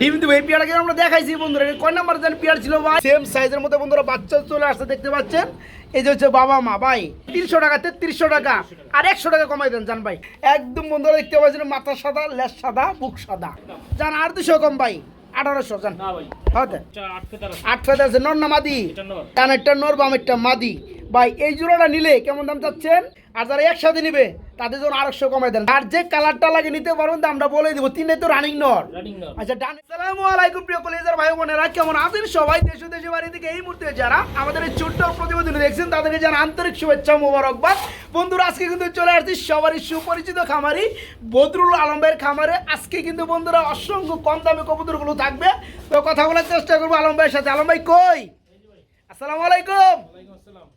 ডিম দিবে আমরা দেখাইছি বন্ধুরা। কয় নাম্বার যেন পেয়ার ছিল ভাই? সেম সাইজের মধ্যে বন্ধুরা বাচ্চা চলে আসছে দেখতে পাচ্ছেন? এই যে হচ্ছে বাবা মা ভাই। তিনশো টাকা তেত্রিশশো টাকা আর একশো টাকা কমাই দেন জান ভাই। একদম বন্ধুরা দেখতে পাচ্ছেন মাথা সাদা লেস সাদা বুক সাদা। জান আর দুশো কম ভাই আঠারোশো জান। হতে আট ফেতার আছে। নর না মাদি? কানেরটা নর বামেরটা মাদি? ভাই এই জোড়াটা নিলে কেমন দাম চাচ্ছেন? আর যারা একসাথে নিবে তাদের জন্য আরেকশো কমাই দেন। আর যে কালারটা লাগে নিতে পারবেন আমরা বলে দিব। তিনে তো রানিং নর আচ্ছা ডান আসসালামু আলাইকুম প্রিয় কলেজের ভাই বোনেরা কেমন আছেন সবাই? দেশ ও দেশের বাড়ি থেকে এই মুহূর্তে যারা আমাদের এই ছোট্ট প্রতিবেদন দেখছেন তাদেরকে জানা আন্তরিক শুভেচ্ছা মোবারকবাদ। বন্ধুরা আজকে কিন্তু চলে আসছি সবারই সুপরিচিত খামারি বদরুল আলম ভাইয়ের খামারে। আজকে কিন্তু বন্ধুরা অসংখ্য কম দামে কবুতরগুলো থাকবে। তো কথা বলার চেষ্টা করব আলম ভাইয়ের সাথে। আলম ভাই কই? আসসালামু আলাইকুম।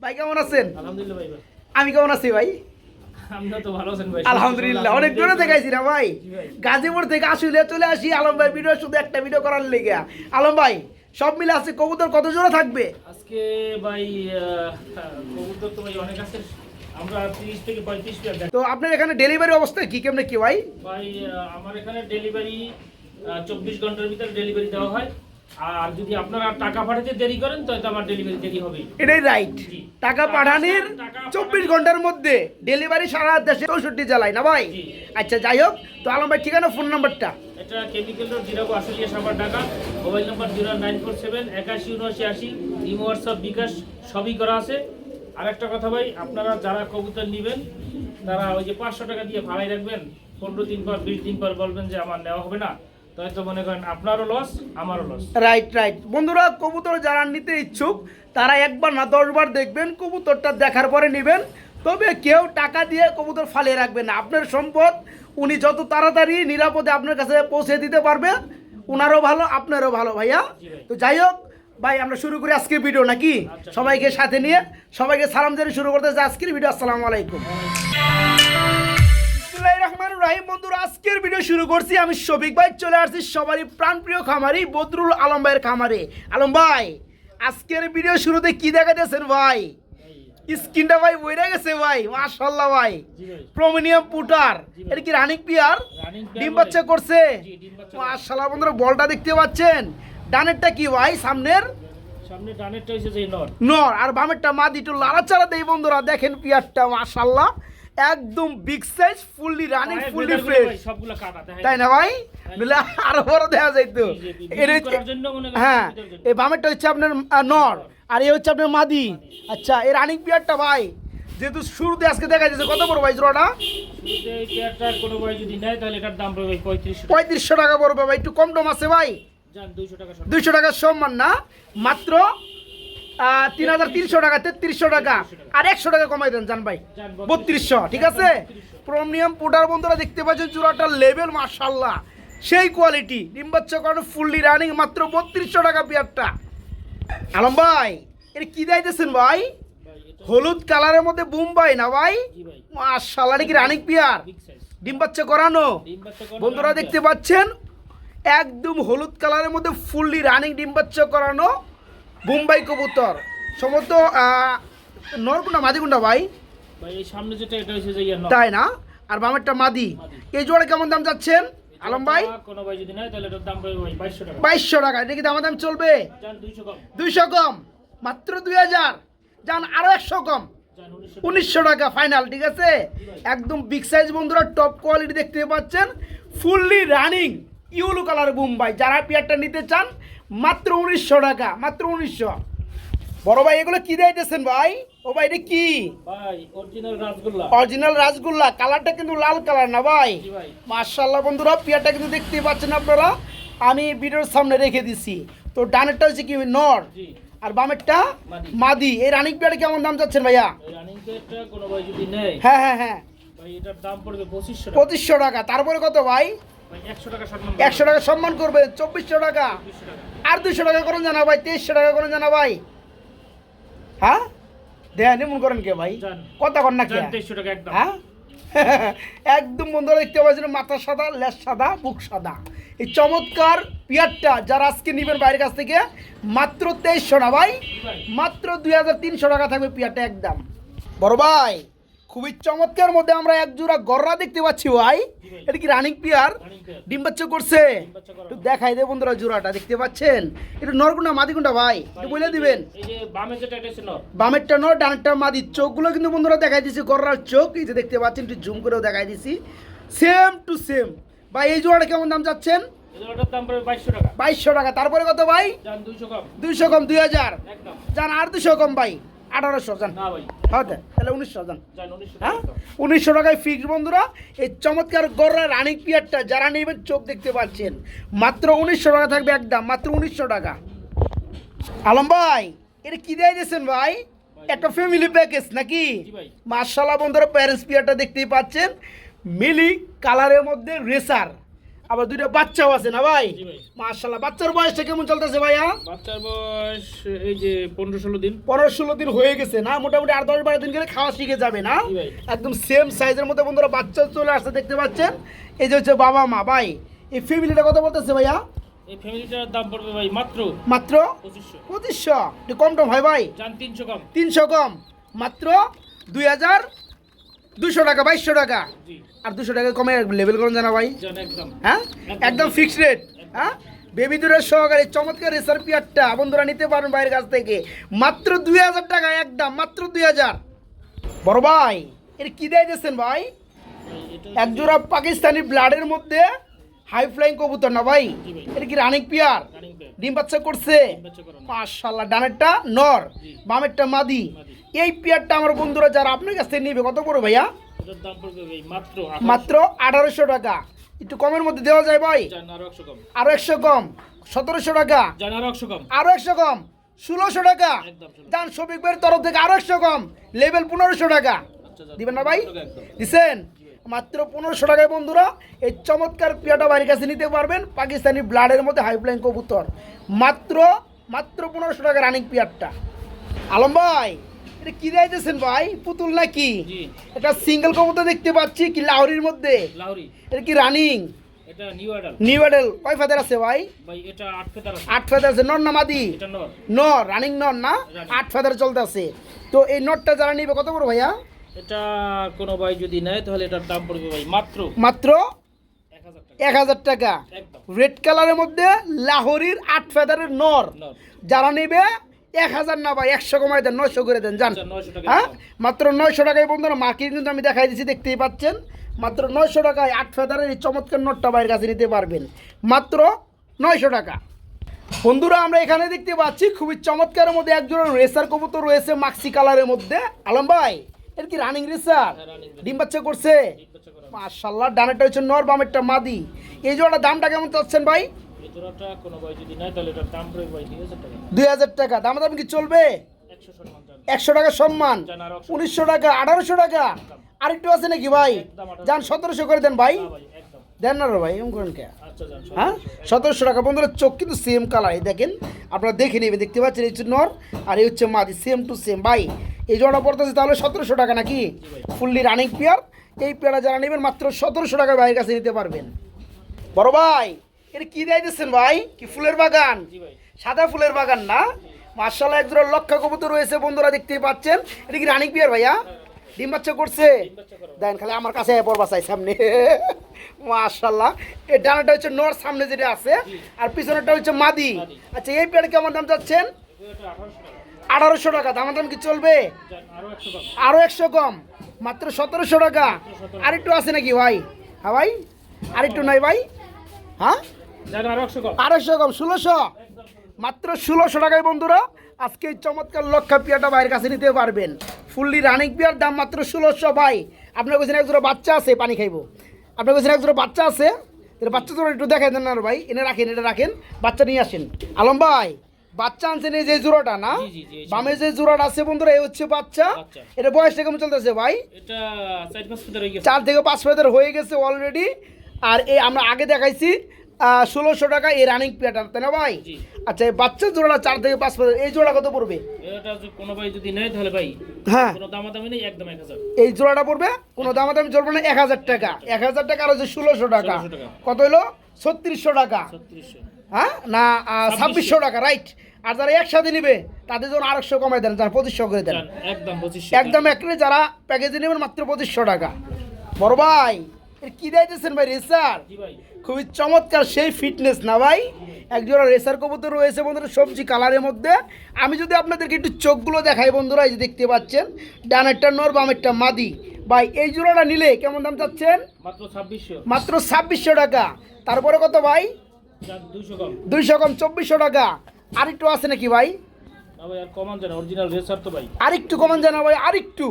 ভাই কেমন আছেন? আলহামদুলিল্লাহ ভাই ভাই। আমি কেমন আছি ভাই? আলহামদুলিল্লাহ অনেক দূরে দেখাইছি না ভাই? গাজীপুর থেকে আসলে চলে আসি আলম ভাই ভিডিও শুধু একটা ভিডিও করার লেগে আলম ভাই সব মিলে আছে কবুতর কত জোড়া থাকবে? আজকে ভাই কবুতর তো ভাই অনেক আছে। আমরা তিরিশ থেকে পঁয়ত্রিশ পিয়ার তো আপনার এখানে ডেলিভারি অবস্থা কি কেমনে কি ভাই? ভাই আমার এখানে ডেলিভারি চব্বিশ ঘণ্টার ভিতরে ডেলিভারি দেওয়া হয়। আর যদি আপনারা টাকা পাঠাতে দেরি করেন তাহলে আমার ডেলিভারি দেরি হবে এটাই রাইট টাকা পাঠানির চব্বিশ ঘণ্টার মধ্যে ডেলিভারি সারা দেশে চৌষট্টি জেলায় না ভাই? আচ্ছা যাই হোক তো আলম ভাই ঠিকানা ফোন নাম্বারটা এটা chemical road Jirabo Ashulia Savar Dhaka. Mobile number zero nine four seven একাশি উনআশি আশি। ইমো হোয়াটসঅ্যাপ বিকাশ সবই করা আছে। আর একটা কথা ভাই আপনারা যারা কবুতর নেবেন তারা ওই যে পাঁচশো টাকা দিয়ে ভাড়াই রাখবেন পনেরো দিন পর বিশ দিন পর বলবেন যে আমার নেওয়া হবে না। তাই তো মনে করেন আপনারও লস আমারও লস রাইট রাইট বন্ধুরা কবুতর যারা নিতে ইচ্ছুক তারা একবার না দশবার দেখবেন কবুতরটা দেখার পরে নেবেন। তবে কেউ টাকা দিয়ে কবুতর ফালিয়ে রাখবেন না। আপনার সম্পদ উনি যত তাড়াতাড়ি নিরাপদে আপনার কাছে পৌঁছে দিতে পারবে উনারও ভালো আপনারও ভালো ভাইয়া। তো যাই হোক ভাই আমরা শুরু করি আজকের ভিডিও নাকি? আচ্ছা। সবাইকে সাথে নিয়ে সবাইকে সালাম জানিয়ে শুরু করতে আজকের ভিডিও আসসালামু আলাইকুম। বিসমিল্লাহির রহমানির রহিম। বন্ধুরা আজকের ভিডিও শুরু করছি। আমি শফিক ভাই চলে আসছি সবারই প্রাণপ্রিয় খামারি বদরুল আলম ভাইয়ের খামারে। আলম ভাই আজকের ভিডিও শুরুতে কি দেখাতেছেন ভাই? স্কিনটা ভাই বইরে গেছে ভাই মাশাল্লাহ ভাই। প্রমিনিয়াম পুটার। এটা কি রানিক পিয়ার? ডিম বাচ্চা করছে? বাচ্চা বন্ধুরা বলটা দেখতে পাচ্ছেন? ডানেরটা কি ভাই সামনের? সামনে ডানেরটা হয়েছে যে নর। নর আর বামেরটা মাদি একটু লাড়াচাড়া দেই বন্ধুরা দেখেন পিয়ারটা মাশাল্লাহ একদম big size fully running fully fresh সবগুলো কাটা তাই না ভাই? নইলে আরও বড় দেখা যাইতো। এর হ্যাঁ এই বামেরটা হচ্ছে আপনার নর আর এই হচ্ছে আপনার মাদি। আচ্ছা এই রানিং পিয়ারটা ভাই যেহেতু শুরুতে আজকে দেখা যাচ্ছে কত বড় ভাই জোড়াটা? শুরুতে এই পেয়ারটার কোনো ভাই যদি নেয় তাহলে এটার দাম পড়বে পঁয়ত্রিশশো টাকা। পড়বে ভাই একটু কম টম আছে ভাই। দুইশো টাকা সব দুইশো টাকার সম্মান না মাত্র তিন হাজার তিনশো টাকা তেত্রিশশো টাকা। আর একশো টাকা কমাই দেন জান ভাই। বত্রিশশো। ঠিক আছে? প্রমিয়াম পুটার বন্ধুরা দেখতে পাচ্ছেন চূড়াটার লেভেল মার্শাল্লাহ সেই কোয়ালিটি ডিম বাচ্চা করানো ফুললি রানিং মাত্র বত্রিশশো টাকা পেয়ারটা। আলম ভাই এটা কি দিতেছেন ভাই? হলুদ কালারের মধ্যে বুম্বাই না ভাই? মার্শাল্লাহ এটা কি রানিং পিয়ার? বিগ সাইজ ডিম বাচ্চা করানো? বন্ধুরা দেখতে পাচ্ছেন একদম হলুদ কালারের মধ্যে ফুললি রানিং ডিম বাচ্চা করানো বোম্বাই কবুতর। সমস্ত নর কোনটা মাদি কোনটা ভাই ভাই সামনে যেটা এটা হচ্ছে যে নর। তাই না? আর বামেরটা মাদি। এই জোড়া কেমন দাম যাচ্ছেন আলম ভাই? কোনো ভাই যদি নেয় তাহলে দাম বাইশশো টাকা। বাইশশো টাকা। এটা কি দাম দাম চলবে? দুইশো কম। মাত্র দুই হাজার। যান আরও একশো কম। উনিশশো উনিশশো টাকা ফাইনাল ঠিক আছে? একদম বিগ সাইজ বন্ধুরা টপ কোয়ালিটি দেখতে পাচ্ছেন। Fully running yellow colour Bombai. যারা পেয়ারটা নিতে চান মাত্র উনিশশো টাকা মাত্র উনিশশো। বড় ভাই এগুলো কি দিতেছেন ভাই? ও ভাই এটা কি? অরিজিনাল রাসগোল্লা। কালারটা কিন্তু লাল কালার না ভাই? মার্শাল্লাহ বন্ধুরা পেয়ারটা কিন্তু দেখতে পাচ্ছেন আপনারা। আমি ভিডিওর সামনে রেখে দিছি। তো ডানেরটা হচ্ছে কি নর? আর বামেরটা? মাদি। মাদি। এই রানিং পেয়ারে কেমন দাম যাচ্ছেন ভাইয়া? হ্যাঁ হ্যাঁ হ্যাঁ। পঁচিশশো টাকা। তারপরে কত ভাই? একশো টাকা সম্মান করবে চব্বিশশো টাকা। আর দুইশো টাকা করেন জানা ভাই তেইশশো টাকা করেন জানা ভাই। হ্যাঁ? দেয়া নিমন করেন কে ভাই। কথা কর না কে? হ্যাঁ? একদম বন্ধুরা দেখতে পাচ্ছেন মাথা সাদা লেস সাদা বুক সাদা। এই চমৎকার পিয়ারটা যারা আজকে নিবেন বাইরের কাছ থেকে মাত্র তেইশশো না ভাই ভাই। মাত্র দুই হাজার তিনশো টাকা থাকবে পিয়ারটা একদম। বড় ভাই। খুবই চমৎকার মধ্যে আমরা এক জোড়া গররা দেখতে পাচ্ছি ভাই। এটা কি রানিং পিয়ার? ডিম বাচ্চা করছে। একটু দেখাই দে বন্ধুরা জোড়াটা দেখতে পাচ্ছেন? এটা নরকুন্ডা মাদিকুন্ডা ভাই। একটু বলে দিবেন। বামেরটা নর ডানেরটা মাদি। চোখগুলো কিন্তু বন্ধুরা দেখাই দিছি গররার চোখ। এই যে দেখতে পাচ্ছেন একটু জুম করেও দেখাই দিছি সেম টু সেম ভাই এই জোড়াটা কেমন দাম চাচ্ছেন? বাইশশো টাকা। তারপরে কত ভাই? দুইশো কম। দুই হাজার। যান আর দুশো কম ভাই। আঠারোশো যান না ভাই। হ্যাঁ তাহলে উনিশশো যান উনিশশো। হ্যাঁ? উনিশশো টাকায় ফিক্স বন্ধুরা এই চমৎকার গররা রানিং পিয়ারটা যারা নেবেন চোখ দেখতে পাচ্ছেন। মাত্র উনিশশো টাকা থাকবে একদম মাত্র উনিশশো টাকা। আলম ভাই এটা কি দিয়ে দিয়েছেন ভাই? একটা ফ্যামিলি প্যাকেজ নাকি। মার্শাল্লাহ বন্ধুরা প্যারেন্টস পিয়ারটা দেখতেই পাচ্ছেন। মিলি কালারের মধ্যে রেসার আবার দুইটা বাচ্চাও আছে না ভাই। মার্শাল্লাহ বাচ্চার বয়সটা কেমন চলতেছে ভাইয়া? বাচ্চার বয়স এই যে পনেরো ষোলো দিন। পনেরো ষোলো দিন হয়ে গেছে না? মোটামুটি আট দশ বারো দিন গেলে খাওয়া শিখে যাবে না? একদম সেম সাইজের মধ্যে বন্ধুরা বাচ্চা চলে আসছে দেখতে পাচ্ছেন? এই যে হচ্ছে বাবা মা ভাই এই ফ্যামিলিটা কত বলতেছে ভাইয়া? এই ফ্যামিলিটার দাম পড়বে ভাই মাত্র মাত্র পঁচিশশো। একটু কম টম হয় ভাই? তিনশো কম। তিনশো কম। মাত্র দুই হাজার দুশো টাকা বাইশশো টাকা। আর দুশো টাকা কমে লেভেল করুন জানা ভাই। হ্যাঁ? একদম ফিক্সড রেট হ্যাঁ? বেবি দূরের সহকারে চমৎকার রেসার পিয়ারটা বন্ধুরা নিতে পারেন বাইরের কাছ থেকে। মাত্র দুই হাজার টাকা একদম মাত্র দুই হাজার। বড় ভাই এর কী দেয় দিচ্ছেন ভাই? ভাই, এটা এক জোড়া পাকিস্তানি ব্লাডের মধ্যে হাই ফ্লাইং কবুতর না ভাই। এটা কি রানিক পিয়ার? ডিম বাচ্চা করছে? বাচ্চা ডানেরটা নর বামেরটা মাদি। এই পিয়ারটা আমার বন্ধুরা যারা আপনার কাছ থেকে নিবে কত করে ভাইয়া? মাত্র আঠারোশো। টাকা। একটু কমের মধ্যে দেওয়া যায় ভাই। আরও একশো কম। সতেরোশো টাকা। আরও একশো কম। ষোলোশো টাকা। ষোলো। শফিক ভাইয়ের তরফ থেকে আরও একশো কম। লেভেল পনেরোশো টাকা। আচ্ছা দিবেন না ভাই? দিচ্ছেন মাত্র পনেরোশো টাকায় বন্ধুরা এই চমৎকার পিয়াটা বাড়ির কাছে নিতে পারবেন পাকিস্তানি ব্লাডের মধ্যে হাই ফ্লাইং কবুতর। মাত্র মাত্র পনেরোশো টাকা রানিং পিয়ারটা। আলম ভাই। কি দিয়েছেন ভাই? পুতুল নাকি? এটা সিঙ্গেল কবুতর দেখতে পাচ্ছি কি লাহরির মধ্যে? এটা কি রানিং? নিউ অ্যাডাল। কয় ফাদার আছে ভাই? আট ফাদার আছে। নর না মাদি? নর। রানিং নর না? আট ফাদার চলতে আছে তো এই নটটা যারা নিবে কত ভাইয়া? এটা কোনো ভাই যদি নেয় তাহলে এটার দাম পড়বে ভাই মাত্র মাত্র এক হাজার টাকা। রেড কালারের মধ্যে লাহোরির আট ফেদারের নর। নর। যারা নেবে এক হাজার না ভাই একশো কমাই দেন নয়শো করে দেন জান আচ্ছা, 900 টাকা হ্যাঁ? মাত্র নয়শো টাকায় বন্ধুরা মার্কেট কিন্তু আমি দেখাই দিচ্ছি দেখতেই পাচ্ছেন। মাত্র নয়শো টাকায় আট ফেদারের এই চমৎকার নোটটা বাইরের কাছে নিতে পারবেন। মাত্র নয়শো টাকা। বন্ধুরা আমরা এখানে দেখতে পাচ্ছি খুবই চমৎকারের মধ্যে একজন রেসার কবুতর রয়েছে মাক্সি কালারের মধ্যে। আলম ভাই এর কি রানিং রেসার হ্যাঁ, racer। ডিম বাচ্চা করছে? বাচ্চা ডানেরটা হচ্ছে নর বামেরটা মাদি। এই জোড়া দামটা কেমন চাচ্ছেন ভাই? দুই হাজার টাকা দাম দাম কি চলবে? একশো টাকা সম্মান। উনিশশো টাকা আঠারোশো টাকা। আরেকটু আছে নাকি ভাই? যান সতেরোশো করে দেন ভাই। দেন না রে ভাই করেন কে? আচ্ছা হ্যাঁ? সতেরোশো টাকা। বন্ধুরা চোখ কিন্তু সেম কালার এই দেখেন। আপনারা দেখে নেবেন দেখতে পাচ্ছেন এই হচ্ছে নর আর এই হচ্ছে মাদি সেম টু সেম ভাই এই জোড়া পড়তেছে তাহলে সতেরোশো টাকা নাকি? ফুললি রানিং পেয়ার এই পেয়ারা যারা নেবেন মাত্র সতেরোশো টাকা ভাইয়ের কাছে নিতে পারবেন। বড় ভাই! এটা কি দেয় দিচ্ছেন ভাই? কি ফুলের বাগান? সাদা ফুলের বাগান না? মার্শাল্লাহ একজোড়া লক্ষা কবুতর রয়েছে বন্ধুরা দেখতেই পাচ্ছেন। এটা কি রানিং পিয়ার ভাইয়া? ডিম বাচ্চা করছে? বাচ্চা দেন খালি আমার কাছে পড়বা চাই সামনে। মার্শাল্লাহ এই ডানাটা হচ্ছে নর সামনে যেটা আছে। আর পিছনেরটা হচ্ছে মাদি। আচ্ছা এই পেয়ারে কেমন দাম চাচ্ছেন? আঠারোশো টাকা। দাম দাম কি চলবে? আরও একশো কম। মাত্র সতেরোশো টাকা। আরেকটু আছে নাকি ভাই? হ্যাঁ ভাই? আরেকটু নয় ভাই? হ্যাঁ? আড়াইশো কম ষোলোশো? মাত্র ষোলোশো টাকায় বন্ধুরা আজকে এই চমৎকার লক্ষা পিয়াটা বাইরের কাছে নিতে পারবেন। ফুললি রানিং পিয়ার দাম মাত্র ষোলোশো ভাই। আপনার কাছে একজোড়া বাচ্চা আছে পানি খাইবো। আপনার কাছে একজোড়া বাচ্চা আছে? তাহলে বাচ্চা তোরা একটু দেখাই দেন না ভাই। এনে রাখেন এটা রাখেন। বাচ্চা নিয়ে আসেন। আলম ভাই বাচ্চা আনছেন এই যে জোড়াটা না? বামে যে জোড়াটা আছে বন্ধুরা এই হচ্ছে বাচ্চা। এটা বয়সটা কেমন চলতেছে ভাই? চার থেকে পাঁচ ফেদার হয়ে গেছে অলরেডি আর এই আমরা আগে দেখাইছি ষোলোশো টাকা এই রানিং পেয়ারটা তাই না ভাই? আচ্ছা এই বাচ্চা জোড়াটা চার থেকে পাঁচ ফেদার এই জোড়া কত পড়বে? কোনো ভাই যদি নেয় তাহলে ভাই হ্যাঁ। কোনো দামাদামি নেই একদম এক হাজার। এই জোড়াটা পড়বে? কোনো দাম দামি চলবে না এক হাজার টাকা। এক হাজার। টাকা আর হচ্ছে ষোলোশো টাকা। কত হলো? ছত্রিশশো টাকা। হ্যাঁ? না ছাব্বিশশো। টাকা রাইট আর যারা একসাথে নিবে তাদের জন্য আরেকশো কমাই দেন যারা পঁচিশশো করে দেন। একদম একদম একরে যারা প্যাকেজে নেবেন মাত্র পঁচিশশো টাকা। বড় ভাই কি দিয়েছেন ভাই রেসার? খুবই চমৎকার সেই ফিটনেস না ভাই? একজোড়া রেসার কবুতর রয়েছে বন্ধুরা সবজি কালারের মধ্যে। আমি যদি আপনাদেরকে একটু চোখগুলো দেখাই বন্ধুরা এই যে দেখতে পাচ্ছেন ডানেরটা নর বামেরটা মাদি। ভাই এই জোড়াটা নিলে কেমন দাম চাচ্ছেন? মাত্র ছাব্বিশশো। টাকা। তারপরে কত ভাই? দুইশো কম চব্বিশশো টাকা। আরেকটু আছে নাকি ভাই? আরেকটু কমান জানা ভাই আরেকটু।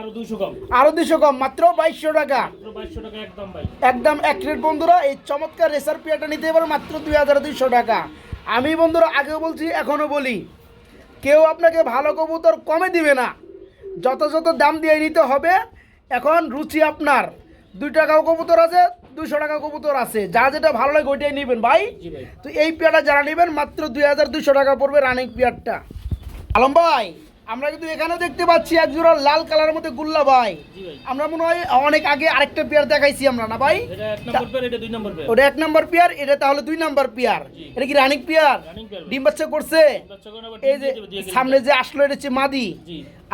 আরও দুশো কম। আরও দুশো কম মাত্র বাইশশো টাকা। একদম এক রেট বন্ধুরা এই চমৎকার রেসার নিতে পারো মাত্র দুই হাজার দুইশো টাকা। আমি বন্ধুরা আগেও বলছি এখনও বলি কেউ আপনাকে ভালো কবুতর কমে দিবে না। যত যত দাম দিয়ে নিতে হবে এখন রুচি আপনার। দুই টাকাও কবুতর আছে দুশো টাকা কবুতর আছে। যা যেটা ভালো লাগে ওইটাই নেবেন ভাই। ভাই। তো এই পেয়ারটা যারা নেবেন মাত্র দুই হাজার দুশো টাকা পড়বে রানিং পেয়ারটা। আলম ভাই আমরা কিন্তু এখানেও দেখতে পাচ্ছি এক জোড়া লাল কালারের মধ্যে গুল্লা ভাই। আমরা মনে হয় অনেক আগে আরেকটা পেয়ার দেখাইছি আমরা না ভাই? ওটা এক নম্বর পেয়ার এটা তাহলে দুই নম্বর পেয়ার এটা কি রানিক পেয়ার ডিম বাচ্চা করছে? এই যে সামনে যে আসলো এটা হচ্ছে মাদি।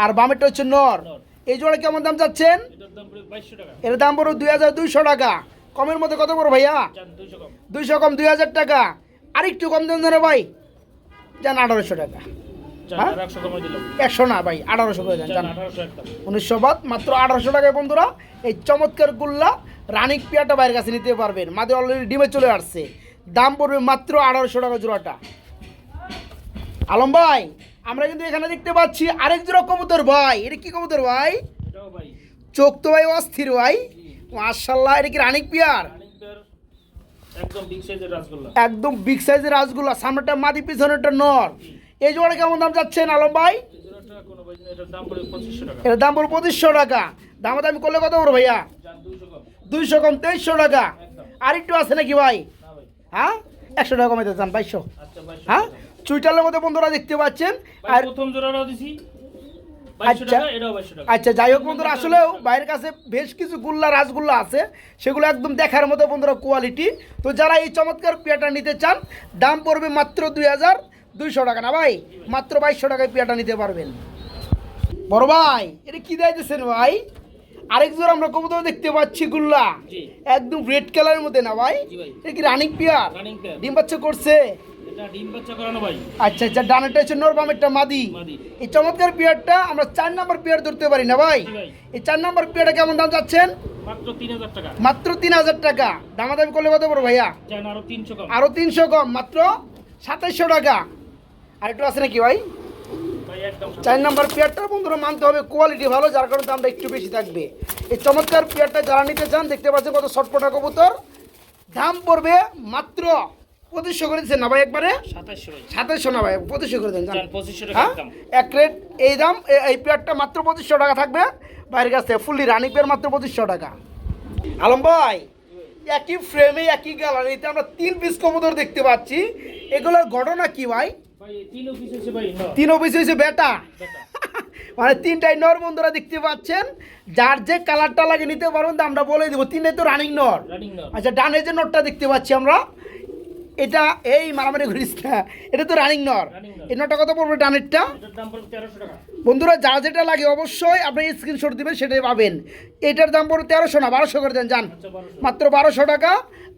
আর বামেরটা হচ্ছে নর। এই জোড়া কেমন দাম চাচ্ছেন? দাম এর দাম পড়ো দুই হাজার দুইশো টাকা। কমের মধ্যে কত পড়ো ভাইয়া? দুইশো কম দুই হাজার টাকা। আরেকটু কম দেন ধরে ভাই। যান আঠারোশো টাকা। একশো দিলাম। একশো না ভাই আঠারোশো করে দেন একদম উনিশশো বাদ মাত্র আঠারোশো টাকায় বন্ধুরা এই চমৎকার গুল্লা রানিক পিয়াটা বাইরের কাছে নিতে পারবেন। মাঝে অলরেডি ডিমে চলে আসছে। দাম পড়বে মাত্র আঠারোশো টাকা জোড়াটা। আলম ভাই আমরা কিন্তু এখানে দেখতে পাচ্ছি আরেক জোড়া কবুতর ভাই। এটা কি কবুতর ভাই? চোখ তো ভাই অস্থির ভাই। মার্শাল্লাহ এটা কি রানিক পিয়ার? একদম বিগ সাইজের রাসগুলা সামনেটা মাদি পিছনেরটা নর। এই জোড়া কেমন দাম যাচ্ছেন আলম ভাই? জোড়াটা এটার দাম পড়বে পঁচিশশো টাকা। এটার দাম পড়বে পঁচিশশো দাম দামি করলে কত বড় ভাইয়া? দুইশো কম তেইশশো টাকা। আর একটু আছে নাকি ভাই? হ্যাঁ? একশো টাকা কমাইতে চান বাইশশো। আচ্ছা হ্যাঁ? টাকা। চুইটালের মধ্যে বন্ধুরা দেখতে পাচ্ছেন আর প্রথম জোড়াটাও দিছি আচ্ছা। আচ্ছা যাই হোক বন্ধুরা আসলেও বাইরের কাছে বেশ কিছু গুল্লা রাসগুল্লা আছে। সেগুলো একদম দেখার মতো বন্ধুরা কোয়ালিটি তো যারা এই চমৎকার পেয়াটা নিতে চান দাম পড়বে মাত্র দুই হাজার। দুইশো টাকা না ভাই? মাত্র বাইশশো টাকায় পেয়াটা নিতে পারবেন। বড় ভাই এটা কি দিয়েছেন ভাই? আরেক জোর আমরা কবুতর দেখতে পাচ্ছি গুল্লা। একদম রেড কালারের মধ্যে না ভাই? এটা কি রানিং পেয়ার ডিম বাচ্চা করছে? আচ্ছা আচ্ছা ডানেরটা হচ্ছে মাদি। এই চমৎকার পেয়ারটা আমরা চার নাম্বার পেয়ার ধরতে পারি না ভাই? এই চার নাম্বার পেয়ারটা কেমন দাম চাচ্ছেন? মাত্র তিন হাজার টাকা। দামাদামি করলে কত বড় ভাইয়া? আরও তিনশো কম। আরও তিনশো কম মাত্র সাতাইশশো টাকা। আর একটু আছে নাকি ভাই? ভাই চার নাম্বার পেয়ারটা বন্ধুরা মানতে হবে কোয়ালিটি ভালো যার কারণে দামটা একটু বেশি থাকবে। এই চমৎকার পেয়ারটা যারা নিতে চান দেখতে পাচ্ছেন কত শর্টপটা কবুতর। দাম পড়বে মাত্র পঁচিশশো করে দিচ্ছেন না ভাই একবারে? সাতাশশো না ভাই পঁচিশশো করে দেন হ্যাঁ? এক রেট এই দাম এই পেয়ারটা মাত্র পঁচিশশো টাকা থাকবে। বাইরের কাছ থেকে ফুললি রানিং পেয়ার মাত্র পঁচিশশো টাকা। আলম ভাই একই ফ্রেমে একই গ্যালারিতে আমরা তিন পিস কবুতর দেখতে পাচ্ছি। এগুলোর ঘটনা কি ভাই? তিন অফিস হয়েছে বেটা। মানে তিনটাই নর বন্ধুরা দেখতে পাচ্ছেন। যার যে কালারটা লাগে নিতে পারবেন দামটা বলে দিব। তিনটাই তো রানিং নর। আচ্ছা ডানে যে নটটা দেখতে পাচ্ছি আমরা এটা এই মারামারি ঘুরিস না এটা তো রানিং নর। এই নটটা কত পড়বে ডানেরটা? বন্ধুরা যা যেটা লাগে অবশ্যই আপনি স্ক্রিনশট দিবেন সেটাই পাবেন। এটার দাম পড়বে তেরোশো না বারোশো করে দেন যান। আচ্ছা মাত্র বারোশো টাকা।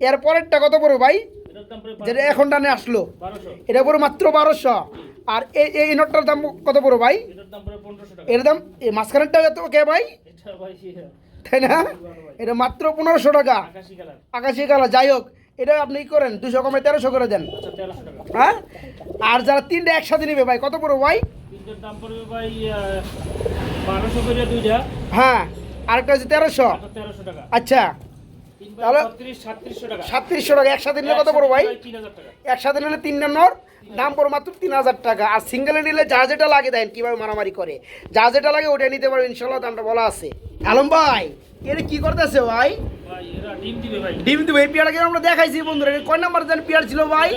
এর পরেরটা কত পড়বে ভাই? যেটা এখন ডানে আসলো। এটা পড়বে মাত্র বারোশো। আর এই এই নোটটার দাম কত পড়বে ভাই? এর দাম এই মাঝখানেরটা এত কে ভাই? তাই না? এটা মাত্র পনেরোশো টাকা। আকাশি কালার। যাই হোক এটা আপনি করেন? দুশো কমে তেরোশো করে দেন। আচ্ছা হ্যাঁ? আর যারা তিনটে একসাথে নেবে ভাই কত পড়বে ভাই হ্যাঁ আরেকটা হচ্ছে তেরোশো। আচ্ছা। তাহলে- সাতত্রিশশো টাকা। একসাথে নিলে কত পড়বে ভাই? একসাথে নিলে তিন নম্বর দাম পড়ো মাত্র তিন হাজার টাকা। আর সিঙ্গেলে নিলে যা যেটা লাগে দেন কীভাবে মারামারি করে। যা যেটা লাগে ওটা নিতে পারো ইনশাল্লাহ দামটা বলা আছে। আলম ভাই এটা কি করতেছে ভাই? ডিম দিবে আমরা দেখাইছি বন্ধুরা কয় নাম্বার জানি পেয়ার ছিল ভাই?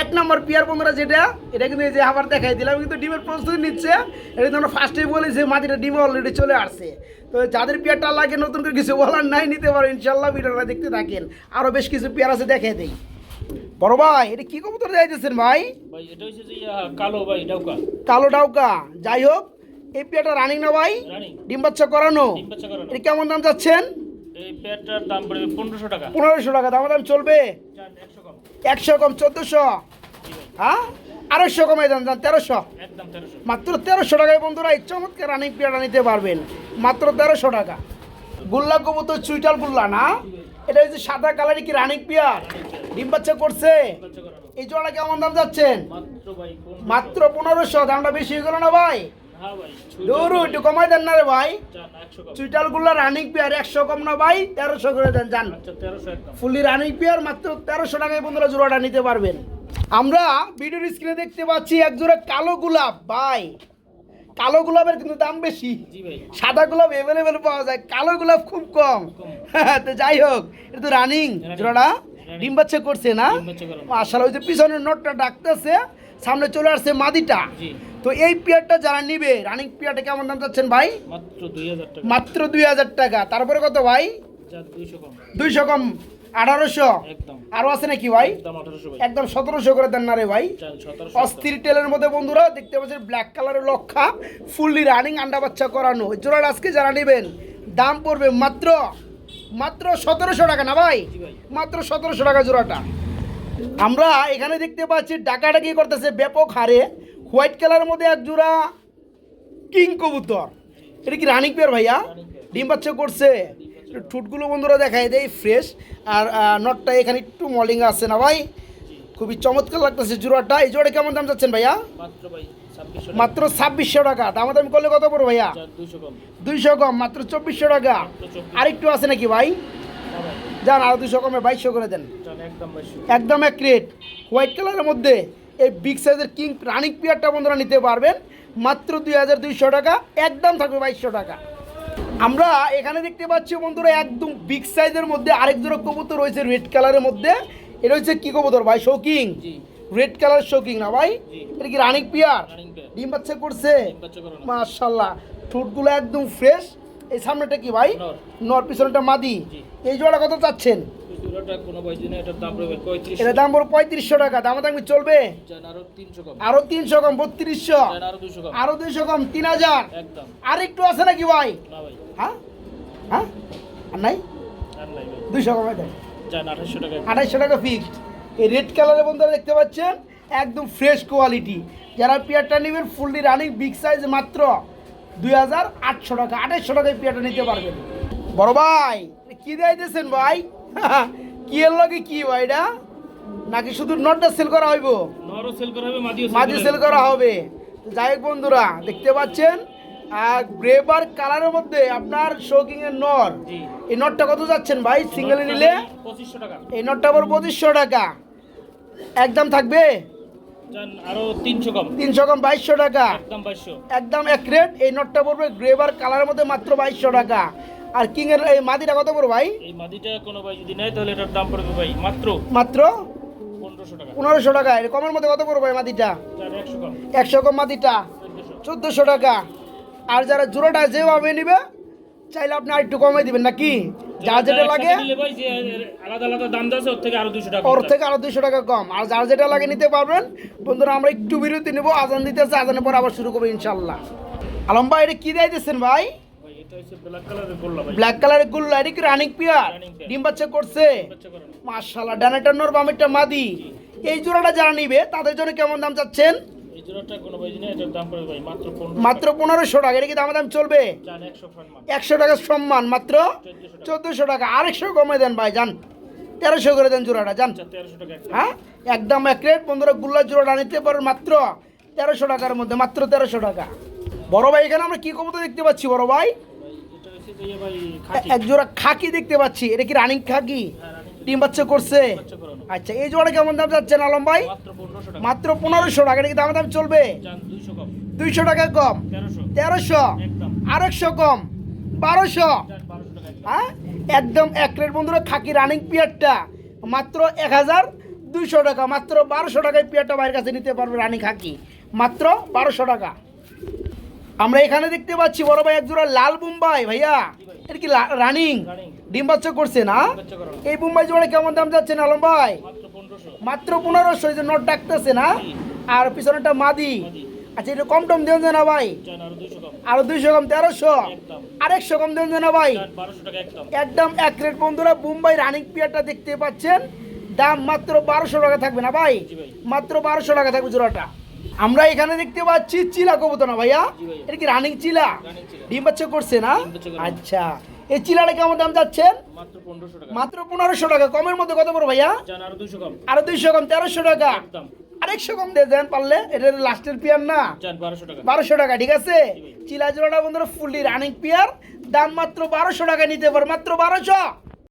এক নম্বর পেয়ার। বন্ধুরা যেটা এটা কিন্তু এই যে আবার দেখাই দিলাম কিন্তু ডিমের প্রস্তুতি নিচ্ছে। এটা কিন্তু আমরা ফার্স্টেই বলেছি মাটিটা ডিম অলরেডি চলে আসছে। তো যাদের পেয়ারটা লাগে নতুন করে কিছু বলার নাই নিতে পারো ইনশাল্লাহ ভিডিওটা দেখতে থাকেন। আরও বেশ কিছু পেয়ার আছে দেখে দেই। বড় ভাই এটা কি কবুতর যাইতেছেন ভাই? ভাই এটা হচ্ছে যে কালো ভাই ডাউকা। কালো ডাউকা। যাই হোক এই পেয়ারটা রানিং না ভাই? রানিং ডিম বাচ্চা করানো? ডিম বাচ্চা করানো। এটা কেমন দাম যাচ্ছেন এই পেয়ারটার দাম পড়বে পনেরোশো টাকা। পনেরোশো টাকা দাম দাম চলবে একশো কম। চোদ্দোশো? হ্যাঁ? আড়াইশো কমে দেন যান তেরোশো? মাত্র তেরোশো টাকায় বন্ধুরা এই চমৎকার রানিং পেয়ারা নিতে পারবেন। মাত্র তেরোশো টাকা। গুল্লা কবুতর চুইটাল গুল্লা না? এটা হচ্ছে সাদা কালারের কি রানিং পেয়ার ডিম বাচ্চা করছে? এই জোড়া কেমন দাম যাচ্ছেন? মাত্র পনেরোশো দামটা বেশি হয়ে গেল না ভাই? দৌড়ু একটু কমাই দেন না রে ভাই। চুইটাল গুল্লা রানিং পেয়ার একশো কম না ভাই তেরোশো করে দেন যান। ফুললি রানিং পেয়ার মাত্র তেরোশো টাকায় বন্ধুরা জোড়াটা নিতে পারবেন। আমরা ভিডিওর স্ক্রিনে দেখতে পাচ্ছি এক জোড়া কালো গোলাপ ভাই। কালো গোলাপের কিন্তু দাম বেশি। সাদা গোলাপ অ্যাভেলেবেল পাওয়া যায় কালো গোলাপ খুব কম। তো যাই হোক এটা তো রানিং জোড়াটা। ডিম বাচ্চা করছে না? আসলে ওই যে পিছনের নোটটা ডাকতেছে। সামনে চলে আসছে মাদিটা। তো এই পেয়ারটা যারা নিবে রানিং পেয়ারটা কেমন দাম চাচ্ছেন ভাই? মাত্র দুই হাজার টাকা। তারপরে কত ভাই? দুইশো কম। আঠারোশো। আরও আছে নাকি ভাই? একদম সতেরোশো করে দেন না রে ভাই? অস্থির টেলের মধ্যে বন্ধুরা দেখতে পাচ্ছেন ব্ল্যাক কালারের লক্ষা ফুললি রানিং আন্ডা বাচ্চা করানো। জোড়ার আজকে যারা নেবেন দাম পড়বে মাত্র মাত্র সতেরোশো টাকা না ভাই। মাত্র সতেরোশো টাকা জোড়াটা। আমরা এখানে দেখতে পাচ্ছি ডাকাডাকি করতেছে ব্যাপক হারে। হোয়াইট কালারের মধ্যে এক জোড়া কিং কবুতর। এটা কি রানিং পেয়ার ভাইয়া? ডিম বাচ্চা করছে। ঠুটগুলো বন্ধুরা দেখায় দেয় ফ্রেশ আর নটটা এখানে একটু মলিং আছে না ভাই? খুবই চমৎকার লাগতেছে জোড়াটা। এই জোড়া কেমন দাম চাচ্ছেন ভাইয়া? মাত্র ছাব্বিশশো টাকা। দামাদামি করলে কত পড়ো ভাইয়া? দুইশো কম। দুইশো কম মাত্র চব্বিশশো টাকা। আরেকটু আছে নাকি ভাই। যান আর দুশো কমে বাইশশো করে দেন। একদম এক রেট হোয়াইট কালারের মধ্যে এই বিগ সাইজের কিং রানিক পিয়ারটা বন্ধুরা নিতে পারবেন। মাত্র দুই হাজার দুইশো টাকা একদম থাকবে বাইশশো টাকা। আমরা এখানে দেখতে পাচ্ছি বন্ধুরা একদম বিগ সাইজের মধ্যে আরেক জোড়া কবুতর রয়েছে রেড কালারের মধ্যে। এটা হচ্ছে কি কবুতর ভাই? শৌকিং রেড কালার শৌকিং না ভাই? এটা কি রানিক পিয়ার ডিম বাচ্চা করছে? মাশাল্লাহ ঠোঁটগুলো একদম ফ্রেশ এই সামনেটা কি ভাই? নর। পিছনটা মাদি। এই জোড়া কত চাচ্ছেন? দাম পড়বে পঁয়ত্রিশশো টাকা। দামা দামি চলবে আরও তিনশো কম। বত্রিশশো। চার আরও দুইশো কম তিন হাজার। আর একটু আছে নাকি ভাই? হ্যাঁ? হ্যাঁ? আর নাই? দুইশো কমে আঠাশশো টাকা। ফিক্সড এই রেড কালারের বন্ধুরা দেখতে পাচ্ছেন? একদম ফ্রেশ কোয়ালিটি যারা পেয়ারটা নেবেন ফুললি রানিং বিগ সাইজ মাত্র। দুই হাজার আটশো টাকা আঠাইশশো টাকায় পেয়ারটা নিতে পারবেন। বড় ভাই কি দিয়েছেন ভাই? কি এর লগে কি ভাই এটা? নাকি শুধু নটটা সেল করা হইব? নরও সেল করা হবে মাঝে সেল করা হবে। যাই হোক বন্ধুরা দেখতে পাচ্ছেন আর গ্রেবার কালারের মধ্যে আপনার শোকিং এর নর। এই নটটা কত যাচ্ছেন ভাই? সিঙ্গেলে নিলে? পঁচিশশো টাকা। এই নটটা আবার পঁচিশশো টাকা। একদম থাকবে? আরও কম। টাকা। একদম এক রেট এই নটটা পড়বে গ্রেবার কালারের মধ্যে মাত্র টাকা। আর কিং এর এই মাদিটা কত পড়বে ভাই? এই মাদিটা কোনো ভাই যদি নেয় তাহলে এটার দাম পড়বে ভাই মাত্র মাত্র পনেরোশো টাকা। এর কমের মধ্যে কত পড়বে ভাই মাদিটা? একশো কম মাদিটা। চোদ্দশো। চোদ্দোশো টাকা। আর যারা জোড়াটা যেভাবে নিবে চাইলে আপনি আর একটু কমাই দিবেন নাকি? যার যেটা লাগে আলাদা আলাদা দাম আছে ওর থেকে আরও দুশো টাকা ওর কম থেকে আরও দুশো টাকা কম। আর যার যেটা লাগে নিতে পারবেন বন্ধুরা আমরা একটু বিরতি নেব আজান দিতেছে আজানের পর আবার শুরু করব ইনশাল্লাহ। আলম ভাই এটা কি দিতেছেন ভাই? ভাই ব্ল্যাক কালারের গুল্লা এটা কি রানিক পিয়ার ডিম বাচ্চা করছে? মাশাল্লাহ ডানাটার নর বামেরটা মাদি। এই জোড়াটা যারা নিবে তাদের জন্য কেমন দাম চাচ্ছেন? মাত্র পনেরোশো টাকা। এটা কি দাম দাম চলবে একশো টাকা সম্মান মাত্র চোদ্দশো টাকা। আরেকশো কমে দেন ভাই যান তেরোশো করে দেন জোড়াটা যান আচ্ছা হ্যাঁ? একদম এক রেট বন্ধুরা গুল্লা জোড়াটা নিতে পারেন মাত্র তেরোশো টাকার মধ্যে মাত্র তেরোশো টাকা। বড় ভাই এখানে আমরা কি কবুতর দেখতে পাচ্ছি বড় ভাই? এক জোড়া খাকি দেখতে পাচ্ছি। এটা কি রানিং খাকি? হ্যাঁ ডিম বাচ্চা করছে? আচ্ছা এই জোড়া কেমন দাম যাচ্ছেন আলম ভাই? মাত্র পনেরোশো টাকা। এটা কি দাম দাম চলবে? দুইশো টাকা কম। তেরোশো। আরেকশো কম। বারোশো? হ্যাঁ? একদম এক রেট। বন্ধুরা খাকি রানিং পিয়ারটা মাত্র এক হাজার দুইশো টাকা মাত্র বারোশো টাকায় পিয়ারটা বাইরের কাছে নিতে পারবে রানিং খাকি। মাত্র বারোশো টাকা। আমরা এখানে দেখতে পাচ্ছি বড় ভাই এক জোড়া লাল বুম্বাই ভাইয়া। এটা কি রানিং। ডিম বাচ্চা করছে না? এই বুম্বাই জোড়া কেমন দাম যাচ্ছে না আলম ভাই? মাত্র পনেরোশো। যে নোট ডাকতেছে না? আর পিছনেটা মাদি। মাদি। আচ্ছা এটা কম টম দেন না ভাই? আরও দুইশো কম। তেরোশো? আরেকশো কম দেন না ভাই? একদম। এক রেট। বন্ধুরা মুম্বাই রানিং পিয়ারটা দেখতে পাচ্ছেন। দাম মাত্র বারোশো টাকা থাকবে না ভাই? মাত্র বারোশো টাকা থাকবে জোড়াটা। আমরা এখানে দেখতে পাচ্ছি চিলা কবুতর না ভাইয়া? এটা কি রানিং চিলা? ডিম বাচ্চা করছে না। আচ্ছা। এই চিলাটা কেমন দাম যাচ্ছেন? মাত্র পনেরোশো টাকা। কমের মধ্যে কত পড়ো ভাইয়া? চান আরও দুইশো কম। আরও দুইশো কম তেরোশো টাকা। আরেকশো কম দিয়ে দেন পারলে। এটা লাস্টের পিয়ার না? বারোশো টাকা। ঠিক আছে? চিলা জোড়াটা বন্ধুরা ফুললি রানিং পিয়ার। দাম মাত্র বারোশো টাকা নিতে পারো। মাত্র বারোশো।